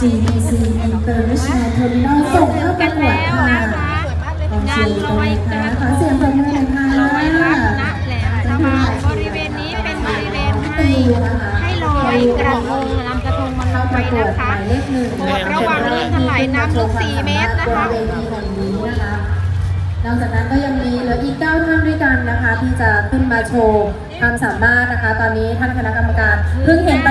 GTC International Terminal ส่งเข้าประกวดค่ะงานลอยกระทขอเสียงปรบมือหน่อยค่ะลอยรักณแหลมฉบังบริเวณนี้เป็นบริเวณให้ให้ลอยกระทงนำกระทงมาลเข้าอประยกวดนะคะหนึ่งโปรดระวังลื่นถลายน้ำลึก4เมตรนะคะบนเวทีแห่งนี้นะคะนอกจากนั้นก็ยังมีเหลืออีก 9 ท่านด้วยกันนะคะ ที่จะขึ้นมาโชว์ความสามารถนะคะ ตอนนี้ท่านคณะกรรมการเพิ่งเห็นไป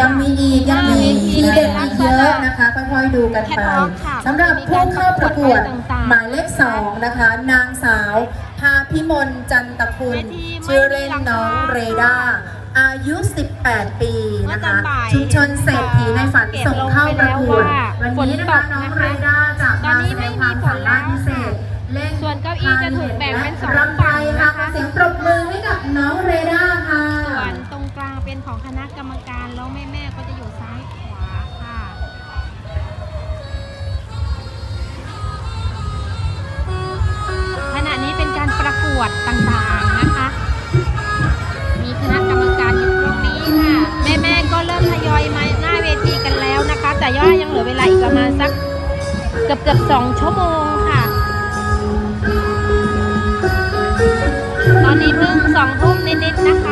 ยังมีอีกยังมีทีเด็ดอีกเยอะนะคะค่อยๆดูกันไปสำหรับผู้เข้าประกวดหมายเลขสองนะคะ นางสาวพาพิมลจันตคุณชื่อเล่นน้องเรดาอายุ 18 ปีนะคะชุมชนเศรษฐีในฝันส่งเข้าประกวดวันนี้นะคะน้องเรดาจะมาแสดงความสามารถพิเศษเล่นส่วนเก้าอี้จะถูกแบ่งเป็นสองรำไทฝั่งยนะค่ะคะเสียงปรบมือให้กับ รรมการแล้วแม่แม่ก็จะอยู่ซ้ายขวาค่ะ ขณะนี้เป็นการประกวดต่างๆนะคะ มีคณะกรรมการอยู่ตรงนี้ค่ะ แม่แม่ก็เริ่มทยอยมาหน้าเวทีกันแล้วนะคะ แต่ย่อยังเหลือเวลาอีกประมาณสักเกือบเกือบสองชั่วโมงค่ะ ตอนนี้เพิ่งสองทุ่มนิดๆนะคะ